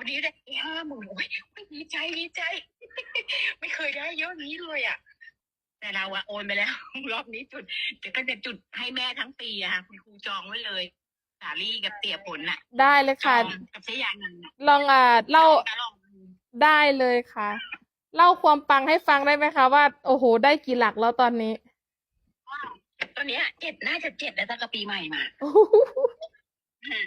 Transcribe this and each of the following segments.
วันนี้ได้ห้าหมื่นโอ้ยโอ้ยดีใจดีใจ ไม่เคยได้เยอะนี้เลยอะ แต่เราอะโอนไปแล้ว รอบนี้จุดเดี๋ยวก็จะจุดให้แม่ทั้งปีอะค่ะคุณครูจองไว้เลย สาลี่กับเตี่ยผลน่ะ ได้เลยจค่ะองกับเสยานันน่ะลองอ่าเล่าจองลองดูได้เลยค่ะ เล่าความปังให้ฟังได้ไหมคะว่า โอ้โห ได้กี่หลักแล้วตอนนี้ว่าตอนเนี้ยเจ็ดน่าจะเจ็ดแล้วตั้งแต่ปีใหม่มาโอ้โหอืม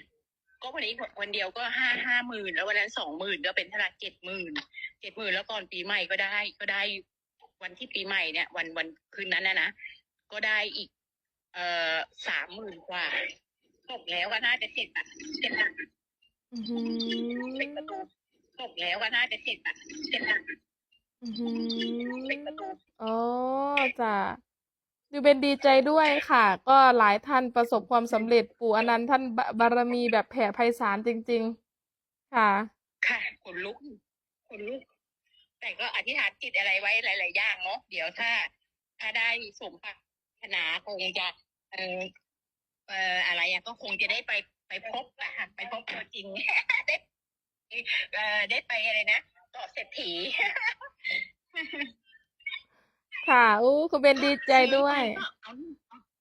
ก็วันนี้วันเดียวก็ห้าห้าหมื่นแล้ววันนั้นสองหมื่นก็เป็นเท่าไหร่เจ็ดหมื่นเจ็ดหมื่นแล้วก่อนปีใหม่ก็ได้ก็ได้วันที่ปีใหม่เนี่ย วันวันคืนนั้นนะนะก็ได้อีก เอ่อสามหมื่นกว่าตกแล้วก็น่าจะเจ็ดอะเจ็ดหลักอื้อหืเป็นประตูอตกแล้วก็น่าจะเจ็ดอะเจ็ดหลักอื้อหืเป็นประตูออ๋อจ้ะ ดูเป็นดีใจด้วยค่ะ ก็หลายท่านประสบความสำเร็จปู่อนันต์ท่านบารมีแบบแผ่ไพศาลจริง ๆ ค่ะ ค่ะขนลุกขนลุก แต่ก็อธิษฐานจิตอะไรไว้หลาย ๆ อย่างเนาะเดี๋ยวถ้า ถ้าได้สมปรารถนาคงจะเออเอออะไรอะก็คงจะได้ไปไปพบอะค่ะไปพบตัวจริง ได้เออได้ไปอะไรนะเกาะเศรษฐี ค่ะอู้คุณเบนดีใจด้วยเอา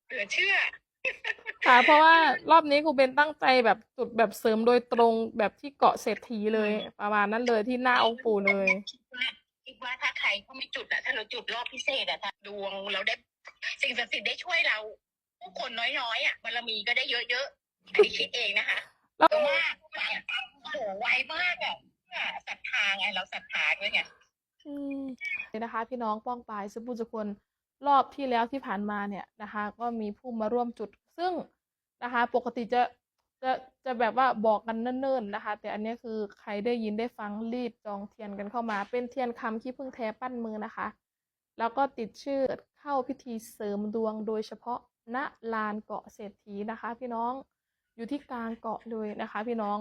เหลือเชื่อ ค่ะ เพราะว่ารอบนี้ครูเบนตั้งใจแบบจุดแบบเสริมโดยตรงแบบที่เกาะเศรษฐีเลย ประมาณนั้นเลยที่หน้าองค์ปู่เลยคิดว่าคิดว่าถ้าใครเขาไม่จุดอะถ้าเราจุดรอบพิเศษอะถ้าดวงเราได้สิ่งศักดิ์สิทธิ์ได้ช่วยเรา ผู้คนน้อยๆอะบารมีก็ได้เยอะๆอันนี้คิดเองนะคะแล้ว เพราะว่าโอ้โหไวมากอะศรัทธาไงเราศรัทธาด้วยไงอืมเลย นะคะ พี่น้องป้องปายสุภูจุคนรอบที่แล้วที่ผ่านมาเนี่ยนะคะ ก็มีผู้มาร่วมจุด ซึ่งนะคะ ปกติจะจะจะแบบว่าบอกกันเนิ่นๆนะคะ แต่อันนี้คือใครได้ยินได้ฟังรีบจองเทียนกันเข้ามา เป็นเทียนคำขี้ผึ้งแท้ปั้นมือนะคะ แล้วก็ติดชื่อเข้าพิธีเสริมดวงโดยเฉพาะณลานเกาะเศรษฐีนะคะ พี่น้องอยู่ที่กลางเกาะเลยนะคะ พี่น้อง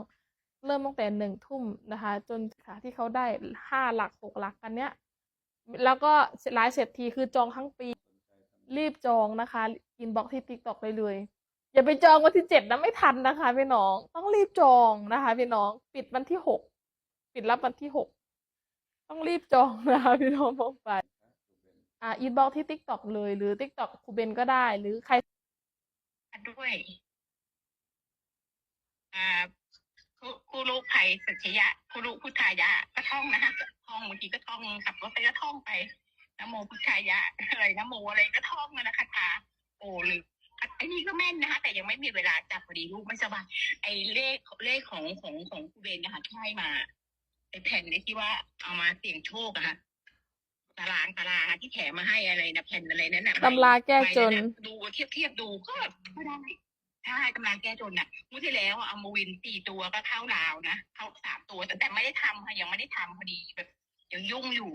เริ่มตั้งแต่หนึ่งทุ่มนะคะ จนค่ะที่เขาได้ห้าหลักหกหลักกันเนี้ย แล้วก็หลายเศรษฐีคือจองทั้งปี รีบจองนะคะอินบ็อกที่ติ๊กต็อกเลยเลยอย่าไปจองวันที่เจ็ดนะไม่ทันนะคะพี่น้อง ต้องรีบจองนะคะพี่น้อง ปิดวันที่หกปิดรับวันที่หกต้องรีบจองนะคะพี่น้องพกไปอ่าอินบ็อกที่ติ๊กต็อกเลยหรือติ๊กต็อกครูเบนก็ได้หรือใครด้วยอ่าคู่คู่ลูกภัยสัจยะคู่ลูกพุทธายะก็ท่องนะฮะ ท่องบางทีก็ท่องขับรถไปก็ท่องไปนะโมพุทธายะอะไรนะโมอะไรก็ท่องนะนะคาถาโอ้หรือไอ้นี่ก็แม่นนะคะ แต่ยังไม่มีเวลาจับพอดีลูกไม่สบายไอ้เลขเลขของของของครูเบนนะคะที่ให้มาไอ้แผ่นนี้ที่ว่าเอามาเสี่ยงโชคอะค่ะตารางตารางอะที่แถมมาให้อะไรนะแผ่นอะไรนั้นน่ะตำราแก้จนใบะดูเทียบเทียบดูก็ก็ได้ใช่กำลังแก้จนน่ะเมื่อที่แล้วอะเอามาวินสี่ตัวก็เข้าลาวนะเข้าสามตัวแต่แต่ไม่ได้ทำค่ะยังไม่ได้ทำพอดีแบบ ยังยุ่งอยู่